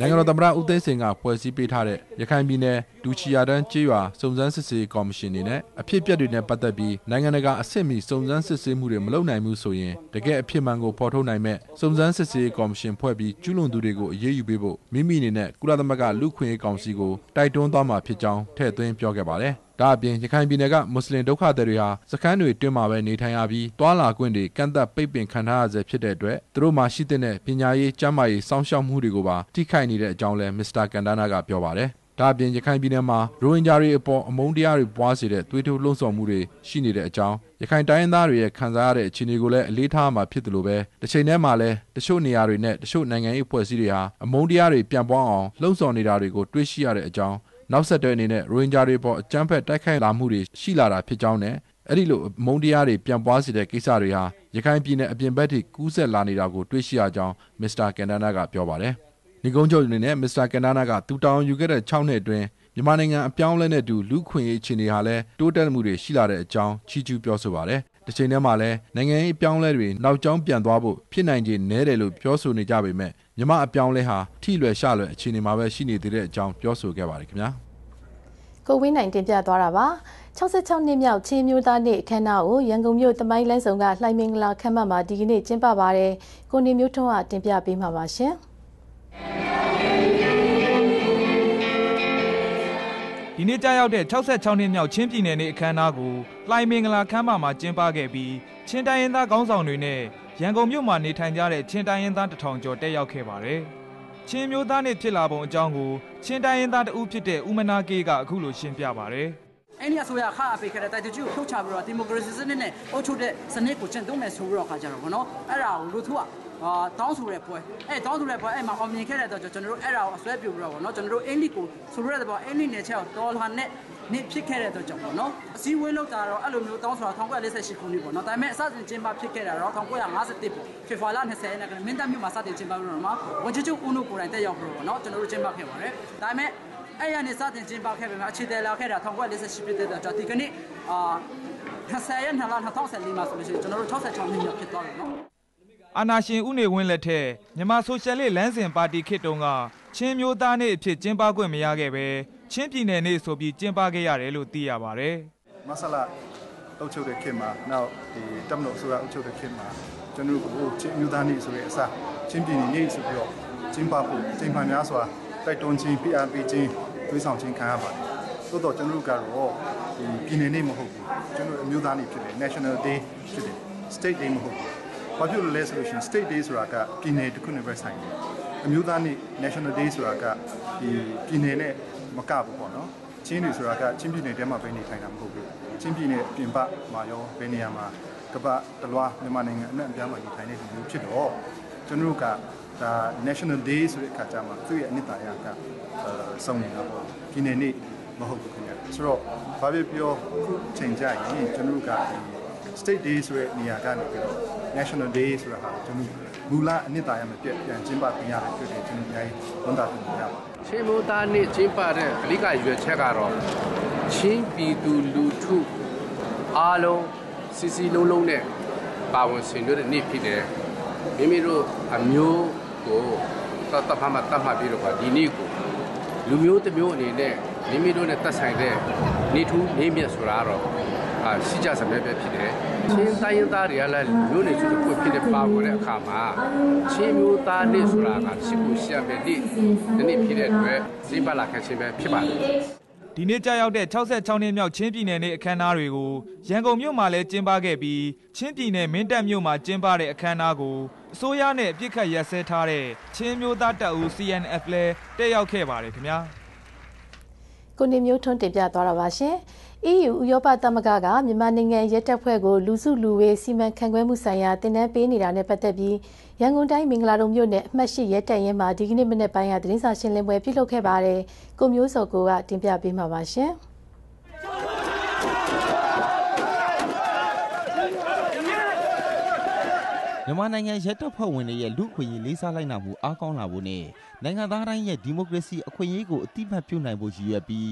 နိုင်ငံတော်သမ္မတဦးသိန်းစိန်ကဖွဲ့စည်းပေးထားတဲ့ရခိုင်ပြည်နယ်ဒူချီယာတန်းကျေးရွာစုံစမ်းစစ်ဆေးကော်မရှင်နေနဲ့အဖြစ်အပျက်တွေနဲ့ပတ်သက်ပြီးနိုင်ငံတကာအဆင့်မီစုံစမ်းစစ်ဆေးမှုတွေမလုပ်နိုင်ဘူးဆိုရင်တကယ်အဖြစ်မှန်ကိုဖော်ထုတ်နိုင်မဲ့စုံစမ်းစစ်ဆေးကော်မရှင်ဖွဲ့ပြီးကျူးလွန်သူတွေကိုအရေးယူပေးဖို့မိမိအနေနဲ့ကုလသမဂ္ဂလူ့ခွင့်ရေးကောင်စီကိုတိုက်တွန်းသွားမှာဖြစ်ကြောင်းထည့်သွင်းပြောခဲ့ပါတယ်။ ဒါအပြင်ရခိုင်ပြည်နယ်ကမွတ်စလင်ဒုက္ခသည်တွေဟာစခန်းတွေတွင်းမှာပဲနေထိုင်ရပြီးတွာလာခွင့်တွေကန့်သက်ပိတ်ပင်ခံထားရဆဲဖြစ်တဲ့အတွက်သူတို့မှာရှိတဲ့ပညာရေးကျန်းမာရေးစောင့်ရှောက်မှုတွေကိုပါထိခိုက်နေတဲ့အကြောင်းလဲမစ္စတာကန်ဒါနာကပြောပါတယ်ဒါအပြင်ရခိုင်ပြည်နယ်မှာရိုဟင်ဂျာတွေအပေါ်အမုန်းတရားတွေပွားစေတဲ့သွေးထိုးလှုံ့ဆော်မှုတွေရှိနေတဲ့အကြောင်းရခိုင်တိုင်းရင်းသားတွေရဲ့ခံစားရတဲ့အခြေအနေကိုလည်းအလေးထားမှာဖြစ်တယ်လို့ပဲတစ်ချိန်တည်းမှာလည်းတချို့နေရာတွေနဲ့တချို့နိုင်ငံရေးအဖွဲ့အစည်းတွေဟာအမုန်းတရားတွေပြန်ပွားအောင်လှုံ့ဆော်နေတာတွေကိုတွေ့ရှိရတဲ့အကြောင်း နောက်ဆက်တွဲအနေနဲ့ရိုဟင်ဂျာတွေပေါ်အကြမ်းဖက်တိုက်ခိုက်လာမှုတွေရှိလာတာဖြစ်ကြောင်းနဲ့အဲ့ဒီလိုမုန်းတရားတွေပြန်ပွားစေတဲ့ကိစ္စတွေဟာရခိုင်ပြည်နယ်အပြင်ဘက်ထိကူးဆက်လာနေတာကိုတွေ့ရှိရကြောင်းမစ္စတာကန်ဒနာကပြောပါတယ်။ညီကုန်းချုပ်အနေနဲ့မစ္စတာကန်ဒနာကသူတောင်းယူခဲ့တဲ့6နှစ်အတွင်းမြန်မာနိုင်ငံအပြောင်းလဲနဲ့တူလူခွင့်ရေးအခြေအနေဟာလည်းတိုးတက်မှုတွေရှိလာတဲ့အကြောင်းချီးကျူးပြောဆိုပါတယ်။ တစ်ချိန်တည်းမှာလည်းနိုင်ငံရေးအပြောင်းလဲတွေနောက်ကျောင်းပြန်သွားဖို့ဖြစ်နိုင်ခြေနည်းတယ်လို့ပြောဆိုနေကြပေမဲ့မြန်မာအပြောင်းလဲဟာထိလွယ်ရှလွယ်အခြေအနေမှာပဲရှိနေသေးတဲ့အကြောင်းပြောဆိုခဲ့ပါတယ်ခင်ဗျာ။ကိုဝင်းနိုင်တင်ပြသွားတာပါ66နှစ်မြောက်ချင်းမျိုးသားနေ့အခမ်းအနားကိုရန်ကုန်မြို့တမိုင်းလန်းဆောင်ကလှိုင်မင်္ဂလာခမ်းမမှာဒီကနေ့ကျင်းပပါတယ်။ကိုနေမျိုးထွန်းကတင်ပြပေးမှာပါရှင်။ ဒီနေ့ကြာရောက်တဲ့66နှစ်မြောက်ချင်းပြည်နယ်နေ့အခမ်းအနားကိုလှိုင်မင်္ဂလာခမ်းမမှာကျင်းပခဲ့ပြီးချင်းတိုင်းရင်းသားခေါင်းဆောင်တွေနဲ့ရန်ကုန်မြို့မှာနေထိုင်ကြတဲ့ချင်းတိုင်းရင်းသားတထောင်ကျော်တက်ရောက်ခဲ့ပါတယ်။ချင်းမျိုးသားနေ့ဖြစ်လာပုံအကြောင်းကိုချင်းတိုင်းရင်းသားတဦးဖြစ်တဲ့ဦးမနာကေးကအခုလိုရှင်းပြပါတယ်။အဲ့ဒီအစိုးရခါအပိခဲ့တဲ့တိုက်တူကိုထုတ်ချပြီးတော့ဒီမိုကရေစီစနစ်နဲ့အုပ်ချုပ်တဲ့စနစ်ကိုကျင့်သုံးမယ်ဆိုပြီးတော့ခါကြတော့ဗောနော်အဲ့ဒါကိုလူထုက အာတောင်းဆိုတဲ့ပွဲအဲတောင်းဆိုတဲ့ပွဲအဲ့မှာအောင်မြင်ခဲ့တဲ့တော့ကျွန်တော်တို့အဲ့ဒါကိုအစွဲပြုပြီးတော့ဗောနော်ကျွန်တော်တို့အင်လီကိုဆိုရတဲ့ဗောအင်လီနယ်ချက်ကိုတော်လာနဲ့နေဖြစ်ခဲ့တဲ့တော့ကြောင့်ပေါ့နော်အစည်းအဝေးလောက်တာတော့အဲ့လိုမျိုးတောင်းဆိုတာ1948ခုနှစ်ပေါ့နော်ဒါပေမဲ့အစစဉ်ကျင်းပဖြစ်ခဲ့တာတော့1951ပေါ့ဖေဖော်ဝါရီ20ရက်နေ့ကမင်းတပ်မြို့မှာစတင်ကျင်းပပြီးတော့မှဝန်ကြီးချုပ်ဦးနုကိုယ်တိုင်တက်ရောက်ပြီးတော့နော်ကျွန်တော်တို့ကျင်းပခဲ့ပါတယ်ဒါပေမဲ့အဲ့ရနေစတင်ကျင်းပခဲ့ပေမဲ့အခြေတယ်လာခဲ့တာ1948ဖြစ်တဲ့တော့ဒီကနေ့အာ20ရက်2လ2014မှာဆိုလို့ရှိရင်ကျွန်တော်တို့66နှစ်မြောက်ဖြစ်သွားပြီနော် အာနာရှင်ဦးနေဝင်းလက်ထက်မြန်မာဆိုရှယ်လစ်လမ်းစဉ်ပါတီခေတ်တုန်းကချင်းမျိုးသားနေ့အဖြစ်ကျင်းပခွင့်မရခဲ့ပဲချင်းပြည်နယ်နေ့ဆိုပြီးကျင်းပခဲ့ရတယ်လို့သိရပါတယ်။မဆလာအုပ်ချုပ်တဲ့ခေတ်မှာနောက်ဒီတမလို့ဆိုတာအုပ်ချုပ်တဲ့ခေတ်မှာကျွန်တော်တို့ချင်းမျိုးသားနေ့ဆိုတဲ့အစားချင်းပြည်နယ်နေ့ဆိုပြီးတော့ကျင်းပဖို့ချိန်မှန်များစွာတိုက်တွန်းခြင်း PRP ချင်းတွေးဆောင်ခြင်းခံရပါတယ်။သို့တော့ကျွန်တော်တို့ကတော့ဒီပြည်နယ်နေ့မဟုတ်ဘူး။ကျွန်တော်အမျိုးသားနေ့ဖြစ်တယ် National Day ဖြစ်တယ် State Day မဟုတ်ဘူး။ ဘာဖြစ်လို့လဲဆိုလို့ရှိရင် State Day ဆိုတာကပြည်နယ်တစ်ခုနဲ့ပဲဆိုင်တယ်။အမျိုးသားနေ့ National Day ဆိုတာကဒီပြည်နယ်နဲ့မကဘူးပေါ့နော်ချင်းတွေဆိုတာကချင်းပြည်နယ်ထဲမှာပဲနေထိုင်တာမဟုတ်ဘူးချင်းပြည်နယ်ပြင်ပမှာရောဘယ်နေရာမှာကပတလွားမြန်မာနိုင်ငံအနှံ့အပြားမှာနေထိုင်တဲ့လူမျိုးဖြစ်တော့ကျွန်တော်တို့ကဒါ National Day ဆိုတဲ့အခါကျမှသူ့ရဲ့အနှစ်သာရကစုံနေတာပေါ့ပြည်နယ်နေ့မဟုတ်ဘူးခင်ဗျဆိုတော့ဘာဖြစ်ပြောခုချိန်ကြရင်ကျွန်တော်တို့က State Day ဆိုတဲ့နေရာကနေပြီးတော့ National Day ဆိုတာဟာကျွန်တော်မူလအနှစ်သာရမပြတ်ပြန်ကျင်းပပြင်ရတယ်ဖြစ်တယ်ကျွန်တော်အများကြီးဝန်တာတင်ပြပါချင်းမိုးသားနေ့ကျင်းပတဲ့အဓိကရွယ်ချက်ကတော့ချင်းပြည်သူလူထုအားလုံးစီစီလုံးလုံးနဲ့ပါဝင်ဆင်နွှဲတဲ့နေ့ဖြစ်တယ်မိမိတို့အမျိုးကိုသတ်သတ်မှတ်တတ်မှတ်ပြီးတော့ဒီနေ့ကိုလူမျိုးတစ်မျိုးအနေနဲ့မိမိတို့နဲ့သက်ဆိုင်တဲ့နေထူးနေမြတ်ဆိုတာတော့အာရှိကြစမဲ့ပဲဖြစ်တယ် ချင်းတိုင်းရင်းသားတွေကလည်းမျိုးနေစုတစ်ခုဖြစ်တဲ့ပါဝင်တဲ့အခါမှာချင်းမျိုးသားနေ့ဆိုတာကရှိဖို့ရှိရမယ်ဒီဒီနေ့ဖြစ်တဲ့အတွက်စိတ်ပါလာခဲ့ခြင်းပဲဖြစ်ပါတယ်ဒီနေ့ကြာရောက်တဲ့66နှစ်မြောက်ချင်းပြည်နယ်နေ့အခမ်းအနားတွေကိုရန်ကုန်မြို့မှာလည်းကျင်းပခဲ့ပြီးချင်းပြည်နယ်မင်းတပ်မြို့မှာကျင်းပတဲ့အခမ်းအနားကိုအစိုးရနဲ့အပြစ်ခတ်ရက်စဲထားတဲ့ချင်းမျိုးသားတပ်ဦး CNF လဲတက်ရောက်ခဲ့ပါတယ်ခင်ဗျာကိုနေမျိုးထွန်းတင်ပြသွားတာပါရှင်။ EU ဥရောပသမဂ္ဂကမြန်မာနိုင်ငံရဲတပ်ဖွဲ့ကိုလူစုလူဝေးစီမံခန့်ခွဲမှုဆိုင်ရာတင်နန်းပေးနေတာနဲ့ပတ်သက်ပြီးရန်ကုန်တိုင်းမင်္ဂလာတုံမြို့နယ်အမှတ်၈ရဲတပ်ရင်းမှာဒီကနေ့မနေ့ပိုင်းကသတင်းစာရှင်းလင်းပွဲပြုလုပ်ခဲ့ပါတယ်။ကိုမျိုးစောကိုကတင်ပြပေးမှာပါရှင်။မြန်မာနိုင်ငံရဲတပ်ဖွဲ့ဝင်တွေရဲ့လူ့အခွင့်အရေးလေးစားလိုက်နာမှုအားကောင်းလာဖို့နဲ့နိုင်ငံသားတိုင်းရဲ့ဒီမိုကရေစီအခွင့်အရေးကိုအတိအမှတ်ပြုနိုင်ဖို့ရည်ရွယ်ပြီး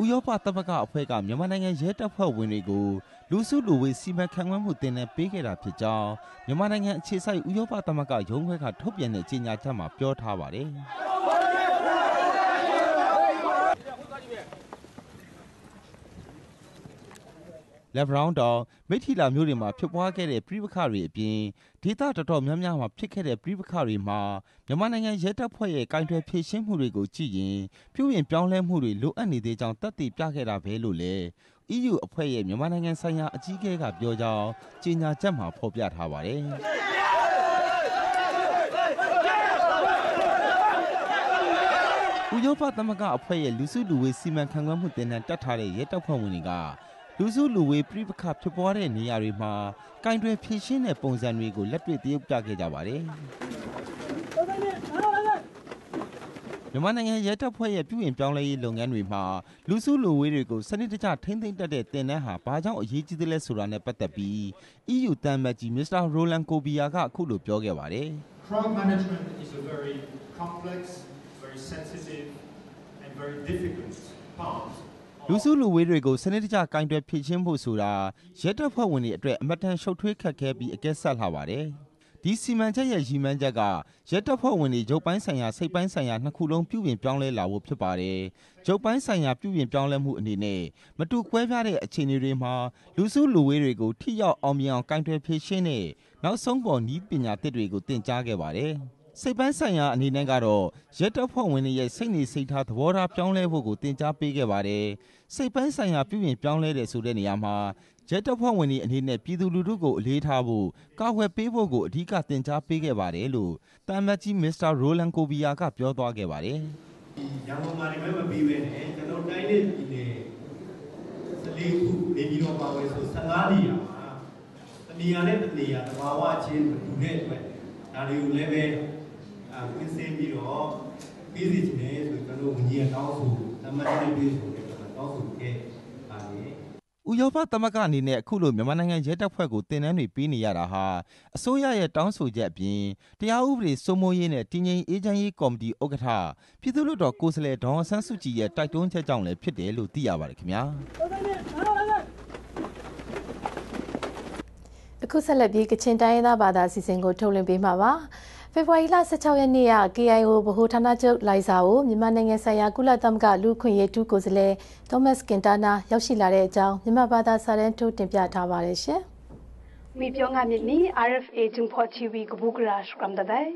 ဥရောပသမဂ္ဂအဖွဲ့ကမြန်မာနိုင်ငံရဲတပ်ဖွဲ့ဝင်တွေကိုလူစုလူဝေးစီမံခန့်ခွဲမှုတင်တဲ့ပေးခဲ့တာဖြစ်ကြောင်းမြန်မာနိုင်ငံအခြေစိုက်ဥရောပသမဂ္ဂရုံးခွဲကထုတ်ပြန်တဲ့ကြေညာချက်မှာပြောထားပါတယ်။ လက်ဗရောင်းတောင်မိထီလာမျိုးတွေမှာဖြစ်ပွားခဲ့တဲ့ပြည်ပခါတွေအပြင်ဒေသတော်တော်များများမှာဖြစ်ခဲ့တဲ့ပြည်ပခါတွေမှာမြန်မာနိုင်ငံရဲတပ်ဖွဲ့ရဲ့ကင်တွယ်ဖြည့်ရှင်းမှုတွေကိုကြည့်ရင်ပြုပြင်ပြောင်းလဲမှုတွေလိုအပ်နေသေးကြောင်းသက်သေပြခဲ့တာပဲလို့လည်း EU အဖွဲ့ရဲ့မြန်မာနိုင်ငံဆိုင်ရာအကြီးအကဲကပြောကြောင်းကြေညာချက်မှာဖော်ပြထားပါတယ်။ဥရောပသမဂ္ဂအဖွဲ့ရဲ့လူစုလူဝေးစီမံခန့်ခွဲမှုတင်နန်းတက်ထားတဲ့ရဲတပ်ဖွဲ့ဝင်တွေက လူစုလူဝေးပြိပခဖြစ်ပွားတဲ့နေရာတွေမှာကင်တွယ်ဖြည့်ရှင်းတဲ့ပုံစံတွေကိုလက်တွေ့သရုပ်ပြခဲ့ကြပါတယ်မြန်မာနိုင်ငံရဲတပ်ဖွဲ့ရဲ့ပြုပြင်ပြောင်းလဲရေးလုပ်ငန်းတွေမှာလူစုလူဝေးတွေကိုစနစ်တကျထိမ့်သိမ့်တတ်တဲ့တင်နန်းဟာဘာကြောင့်အရေးကြီးသလဲဆိုတာနဲ့ပတ်သက်ပြီး EU တန်မတ်ကြီးမစ္စတာရိုလန်ကိုဘီယာကအခုလိုပြောခဲ့ပါတယ် Crowd management is a very complex, very sensitive and very difficult part လူစုလူဝေးတွေကိုစနစ်တကျကင်တွယ်ဖြည့်ချင်းဖို့ဆိုတာရဲတပ်ဖွဲ့ဝင်တွေအတွက်အမတန်ရှုပ်ထွေးခက်ခဲပြီးအကဲဆက်လာပါတယ်။ဒီစီမံချက်ရဲ့ရည်မှန်းချက်ကရဲတပ်ဖွဲ့ဝင်တွေရုပ်ပိုင်းဆိုင်ရာစိတ်ပိုင်းဆိုင်ရာနှစ်ခုလုံးပြုပြင်ပြောင်းလဲလာဖို့ဖြစ်ပါတယ်။ရုပ်ပိုင်းဆိုင်ရာပြုပြင်ပြောင်းလဲမှုအနေနဲ့မတူကွဲပြားတဲ့အခြေအနေတွေမှာလူစုလူဝေးတွေကိုထိရောက်အောင်မြင်အောင်ကင်တွယ်ဖြည့်ရှင်းတဲ့နောက်ဆုံးပေါ်နည်းပညာသစ်တွေကိုသင်ကြားခဲ့ပါတယ်။ စိတ်ပိုင်းဆိုင်ရာအနေနဲ့ကတော့ရဲတပ်ဖွဲ့ဝင်တွေရဲ့စိတ်နေစိတ်ထားသဘောထားပြောင်းလဲဖို့ကိုတင် जा ပေးခဲ့ပါတယ်။စိတ်ပိုင်းဆိုင်ရာပြုပြင်ပြောင်းလဲတယ်ဆိုတဲ့နေရာမှာရဲတပ်ဖွဲ့ဝင်တွေအနေနဲ့ပြည်သူလူထုကိုအလေးထားဖို့ကာကွယ်ပေးဖို့ကိုအဓိကတင် जा ပေးခဲ့ပါတယ်လို့တာမတ်ကြီးမစ္စတာရိုလန်ကိုဘီယာကပြောသွားခဲ့ပါတယ်။ရန်ကုန်မှာနေမဲ့မပြီးပဲနဲ့ကျွန်တော်တိုင်းနဲ့ပြည်နယ်14ခုနေပြည်တော်ပါဝင်ဆို15နေရာမှာတနေရာနဲ့တနေရာတဘာဝချင်းမတူတဲ့အတွက်ဒါတွေကိုလည်းပဲ ကွင်းစင်းပြီးတော့ပြီးစီချင်တယ်ဆိုကျွန်တော်ဝန်ကြီးကတောင်းဆိုသတ်မှတ်တဲ့ပြီးဆိုတော့တောင်းဆိုခဲ့ပါတယ်ဥရောပသမဂ္ဂအနေနဲ့အခုလိုမြန်မာနိုင်ငံရဲတပ်ဖွဲ့ကိုတင်နန်းတွေပေးနေရတာဟာအစိုးရရဲ့တောင်းဆိုချက်အပြင်တရားဥပဒေစိုးမိုးရေးနဲ့တည်ငြိမ်အေးချမ်းရေးကော်မတီဥက္ကဋ္ဌပြည်သူ့လွှတ်တော်ကိုယ်စားလှယ်ဒေါအောင်ဆန်းစုကြည်ရဲ့တိုက်တွန်းချက်ကြောင့်လည်းဖြစ်တယ်လို့သိရပါတယ်ခင်ဗျာအခုဆက်လက်ပြီးကချင်တိုင်းရင်းသားဘာသာအစီအစဉ်ကိုထုတ်လွှင့်ပေးမှာပါ ဖေဖော်ဝါရီလ16ရက်နေ့က KIO ဗဟိုဌာနချုပ်လိုက်စာကိုမြန်မာနိုင်ငံဆိုင်ရာကုလသမဂ္ဂလူ့ခွင့်ရေးထူးကိုယ်စားလှယ်သောမတ်ကင်တာနာရောက်ရှိလာတဲ့အကြောင်းမြန်မာဘာသာစာတမ်းထုတ်တင်ပြထားပါတယ်ရှင်။မိပြောငါမြင့်နီ RFA ဂျုံဖော် TV ကဘူကရာစကရမ်ဒဒိုင်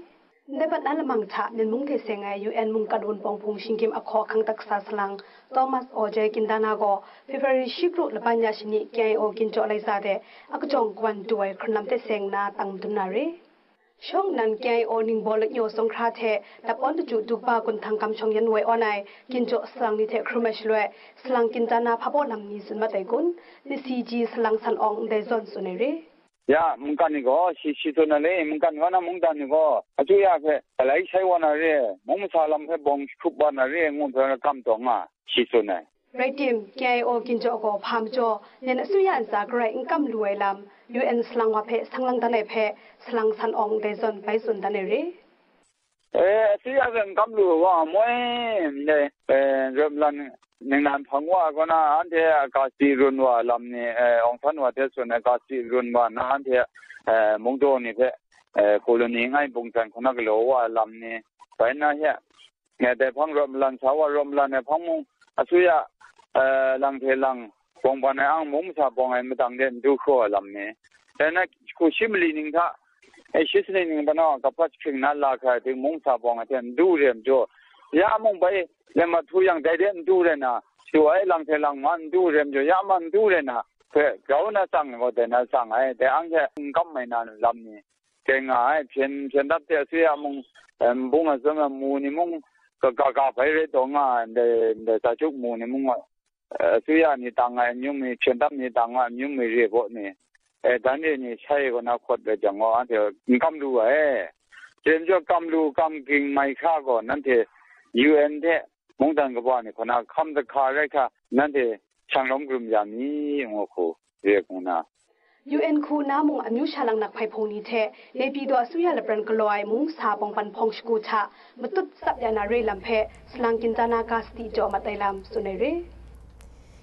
နေပတ်နလမန်ချမြင့်မုန်ထေစငယ် UN မုန်ကဒွန်ပုံဖုန်ရှင်ကင်အခေါ်ခန်းတက်ဆာဆလန်သောမတ်အိုဂျေကင်ဒါနာကိုဖေဖော်ဝါရီရှိကလို့လပညာရှင်နီ KIO ကင်ကျော်လိုက်စားတဲ့အကကြုံကွမ်တွယ်ခနမ်တေစငနာတန်ဒနာရီ ช่องนั้นแกโอนิงบอลโยสงคราเทแต่ปอนตจุดดูบากุนทางกำชงยันไว้ออนไอกินโจสลังนิเทครูเมาชลวยสลังกินจานาพะโบลำนี้สุนมาแต่กุนนิซีจีสลังสันองได้จนสุนเรยามึงกันนี่ก็ชิชิตัวนั่นเลยมึงกันก็นะมึงกันนี่ก็อาจุยาเพอไรใช้วันอะไรมึงสาลัมเพบงชุบวันอะไรงูเพลกำตองอะชิตัวนั่นไรติมแกโอกินโจก็พามโจเนี่ยสุยันสากรอิงกำรวยลำ ยูเอ็นสลังว่าเพสังลังตันเเพสลังสันองเดซอนไปสุนตันเรีเออที่อาจารย์กำลังว่ามวยเนี่ยเออริ่มลันหนึ่งนานพังว่าก็น่ะอันเดียกาซีรุนว่าลำนี่เออองทันว่าเทศนกาซีรุนว่าน่ะอันเดียเออมุ่งโดนี่เพะเออคนนี้ง่ายปงจันคนนักเลวว่าลำนี่ไปนะเฮียเนี่ยแต่พังริ่มลันชาวว่าริ่มลันเนี่ยพังมุ่งอสุยะเออหลังเทหลัง bong ba na ang mong sa bong ay matang den du ko alam ne na ko shim li ning tha ai shi sin ning ba na ka pat khing na la kha de mong sa bong a den du rem jo ya mong ba le ma thu yang dai den du re na chu ai lang the lang man du rem jo ya man du re na phe gao na sang go de na sang ai de ang che ngam mai na lam ne ke nga ai phiền phiền đáp te suy ya mong bong a zong a mu ni mong ka ka ka phai re to nga de de ta chuk mu ni mong အစိုးရနေတာငါမျိုးမေချန်တပ်နေတာငါမျိုးမေရေပေါ့နေအဲဒါနေနေใช่ก็นะขดเลยจังว่าเดี๋ยวกํารู้เอ้เจนจะกํารู้กํากิงไม่ค่าก่อนนั่นเถ UN เถมงดันก็ว่านี่คนน่ะคําตะคาไรค่ะนั่นเถช่างล้มกลุ่มอย่างนี้โอ้โหเรียกนะ UN ခုနာမုံအမျိုးရှာလန်နက်ဖိုင်ဖုန်နီတဲ့နေပြည်တော်အစိုးရလက်ပန်ကလွိုင်မုံစာပုံပန်ဖုန်စကူချမတုတ်စပ်ရနာရေလမ်ဖဲစလန်ကင်တနာကာစတီကြောမတိုင်လမ်စွနေရေ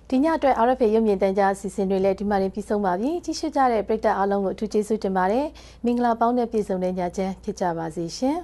ဒီညအတွက် RFA ရုပ်မြင်သံကြားအစီအစဉ်တွေလည်းဒီမှာတင်ပြီးဆုံးပါပြီကြည့်ရှုကြတဲ့ပရိသတ်အားလုံးကိုအထူးကျေးဇူးတင်ပါတယ်မင်္ဂလာပေါင်းတဲ့ပြည်စုံတဲ့ညချမ်းဖြစ်ကြပါစေရှင်